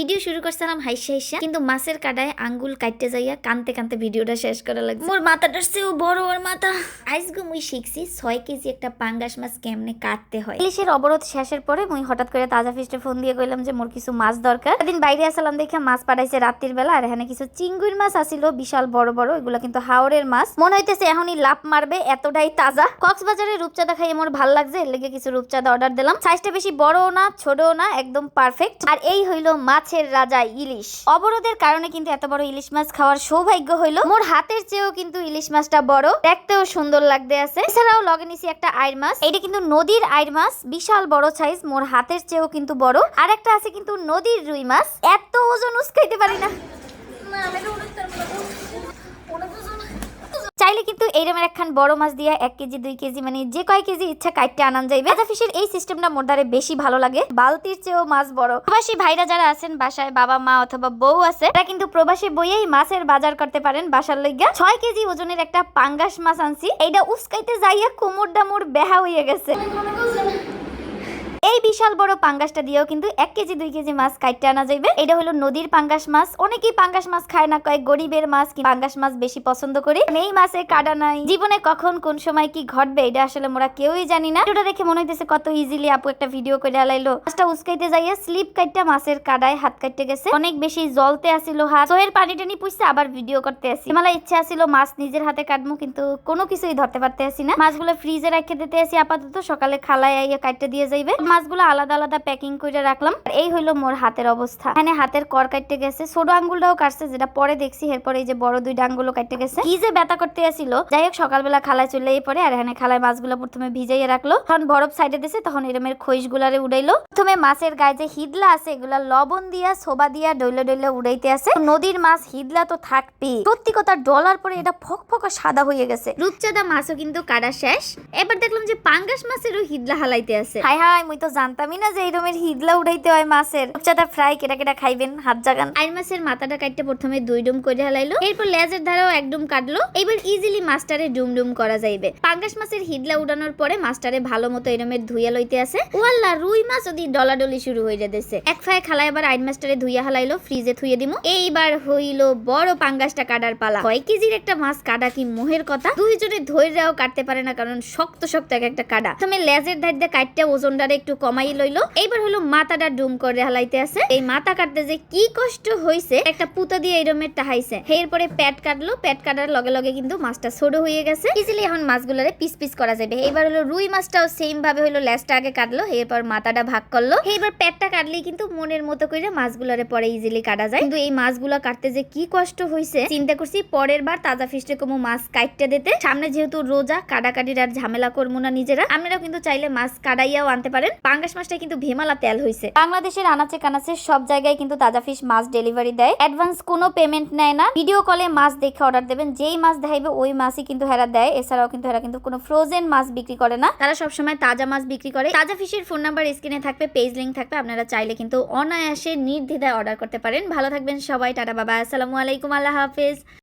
Video শুরু করছিলাম হাইসা হাইসা কিন্তু মাছের কাটায় আঙ্গুল কাটতে যাইয়া কানতে কানতে ভিডিওটা শেষ করা লাগছে। মোর মাথাটার চেয়েও বড় ওর মাথা। আজকে মুই শিখছি ছয় কেজি একটা পাঙ্গাস মাছ কেমনে কাটতে হয়। ইলিশের অবরোধ শেষের পরে মুই হঠাৎ করে তাজা ফিস্টে ফোন দিয়ে কইলাম যে মোর কিছু মাছ দরকার। দিন বাইরে আসলাম দেখে মাছ পাঠাইছে রাত্রির বেলা আর এখানে কিছু চিঙ্গুর মাছ আসিল বিশাল বড় বড় এগুলো কিন্তু হাওড়ের মাছ। মনে হইতেছে এখনই লাভ মারবে এতটাই তাজা। কক্সবাজারে রূপচাঁদা খাইয়ে মোর ভালো লাগছে এর লেগে কিছু রূপচাঁদা অর্ডার দিলাম। সাইজটা বেশি বড়ও না ছোটও না একদম পারফেক্ট আর এই হইল মাছের রাজা ইলিশ। অবরোধের কারণে কিন্তু এত বড় ইলিশ মাছ খাওয়ার সৌভাগ্য হইল। মোর হাতের চেয়েও কিন্তু ইলিশ মাছটা বড়। দেখতেও সুন্দর লাগতে আছে। এছাড়াও লগে নিছি একটা আইর মাছ। এটা কিন্তু নদীর আইর মাছ। বিশাল বড় সাইজ মোর হাতের চেয়েও কিন্তু বড়। আর একটা আছে কিন্তু নদীর রুই মাছ। এত ওজন উস্কাইতে পারি না। চাইলে কিন্তু এইরকম একখান বড় মাছ দিয়া এক কেজি, দুই কেজি মানে যে কয় কেজি ইচ্ছা কাটতে আনান যাইবে। ভাজা ফিশের এই সিস্টেমটা মোর দ্বারে বেশি ভালো লাগে। বালতির চেয়েও মাছ বড়। প্রবাসী ভাইরা যারা আছেন বাসায়, বাবা মা অথবা বউ আছে, তারা কিন্তু প্রবাসী বইয়েই মাছের বাজার করতে পারেন বাসার লইগা। ছয় কেজি ওজনের একটা পাঙ্গাস মাছ আনছি। এইটা উস্কাইতে যাইয়া কোমর ডামুর বেহা হইয়া গেছে। বিশাল বড় পাঙ্গাসটা দিয়েও কিন্তু এক কেজি, দুই কেজি মাছ কাটতে আনা যাইবে। এটা হলো নদীর পাঙ্গাস মাছ। অনেকেই পাঙ্গাস মাছ খায় না কয় গরিবের মাছ কি পাঙ্গাস মাছ বেশি পছন্দ করি। এই মাছে কাটা নাই। জীবনে কখন, কোন সময় কি ঘটবে, এটা আসলে মোরা কেউই জানি না। এটা দেখে মনে হইতেছে কত ইজিলি আপু একটা ভিডিও করে আলাইলো। মাছটা উস্কাইতে যাইয়া স্লিপ কাটটা মাছের কাটায় হাত কাটতে গেছে। অনেক বেশি জলতে আসিল হাত। সোহের পানি টানি পুষছে আবার ভিডিও করতে আসি। মালা ইচ্ছা আসিল মাছ নিজের হাতে কাটবো কিন্তু কোনো কিছুই ধরতে পারতে আসি না। মাছগুলো ফ্রিজে রেখে দিতে আসি, আপাতত সকালে খালায় আইয়া কাটতে দিয়ে যাইবে। মাছগুলো আলাদা আলাদা প্যাকিং করে রাখলাম। আর এই হইল মোর হাতের অবস্থা। এখানে হাতের কর কাটতে গেছে। ছোট আঙ্গুলটাও কাটছে, যেটা পরে দেখছি। এরপরে এই যে বড় দুইটা আঙ্গুলও কাটতে গেছে। কি যে ব্যথা করতে আসিল। যাই হোক, সকালবেলা খালায় চলে পরে আর এখানে খালায় মাছগুলো প্রথমে ভিজাইয়ে রাখল। তখন বরফ সাইডে দিছে, তখন এরমের খইস গুলারে উড়াইলো। প্রথমে মাছের গায়ে যে হিদলা আছে, এগুলা লবণ দিয়া সোবা দিয়া, ডইলে ডইলে উড়াইতে আছে নদীর মাছ হিদলা তো থাকবেই। সত্যি কথা, ডলার পরে এটা ফক ফকা সাদা হয়ে গেছে। রূপচাঁদা মাছও কিন্তু কাটা শেষ। এবার দেখলাম যে পাঙ্গাস মাছেরও হিদলা হালাইতে আছে হাই হাই মুই তো জানতামই না যে এরমের হিদলা উঠাইতে হয় মাছের। রূপচাঁদা ফ্রাই কেটা কেটা খাইবেন, হাত জাগান। আইর মাছের মাথাটা কাটতে প্রথমে দুই ডুম করে হালাইলো, এরপর লেজের ধারেও এক ডুম কাটলো, এবার ইজিলি মাছটারে ডুম ডুম করা যাইবে। পাঙ্গাস মাছের হিদলা উড়ানোর পরে মাছটারে ভালো মতো এরমের ধুইয়া লইতে আছে। ওয়াল্লা, রুই মাছ ওদি ডলাডলি শুরু হয়ে যেতেছে এক ফায় খালা এবার আইন মাছটারে ধুইয়া হালাইলো, ফ্রিজে থুইয়ে দিমু। এইবার হইল বড় পাঙ্গাসটা কাটার পালা। কয় কেজির একটা মাছ কাটা কি মোহের কথা? দুইজনে ধৈর্যও কাটতে পারে না, কারণ শক্ত শক্ত এক একটা কাটা। তুমি লেজের ধার দিয়ে কাটতে ওজনটারে একটু কমাই লইলো। এইবার হলো মাথাটা ডুম করে হালাইতে আছে। এই মাথা কাটতে যে কি কষ্ট হইছে, একটা পুতো দিয়ে এরমের টাহাইছে। এরপরে পেট কাটলো। পেট কাটার লগে লগে কিন্তু মাছটা ছোট হয়ে গেছে। ইজিলি এখন মাছগুলোরে পিস পিস করা যাবে। এইবার হলো রুই মাছটাও সেম ভাবে হলো লেজটা আগে কাটলো। এরপর মাথাটা ভাগ করল। এইবার পেটটা কাটলেই কিন্তু মনের মতো করে মাছগুলোরে পরে ইজিলি কাটা যায়। কিন্তু এই মাছগুলো কাটতে যে কি কষ্ট হইছে, চিন্তা করছি পরের বার তাজা ফিস্টে কোনো মাছ কাটতে দিতে। সামনে যেহেতু রোজা, কাটাকাটির আর ঝামেলা করব না নিজেরা। আপনারাও কিন্তু চাইলে মাছ কাটাইয়াও আনতে পারেন। পাঙ্গাস মাছটা কিন্তু ভেমালা তেল হইছে। বাংলাদেশের আনাচে কানাচে সব জায়গায় কিন্তু তাজা ফিশ মাছ ডেলিভারি দেয়। অ্যাডভান্স কোনো পেমেন্ট নেয় না। ভিডিও কলে মাছ দেখে অর্ডার দেবেন। যেই মাছ দেখাইবে ওই মাছই কিন্তু হেরা দেয়। এছাড়াও কিন্তু হেরা কিন্তু কোনো ফ্রোজেন মাছ বিক্রি করে না। তারা সবসময় তাজা মাছ বিক্রি করে। তাজা ফিশের ফোন নাম্বার স্ক্রিনে থাকবে পেজ লিঙ্ক থাকবে। আপনারা চাইলে কিন্তু অনায়াসে নির্দ্বিধায় অর্ডার করতে পারেন। ভালো থাকবেন সবাই। টাটা, বাবা। আসসালামু আলাইকুম। আল্লাহ হাফেজ।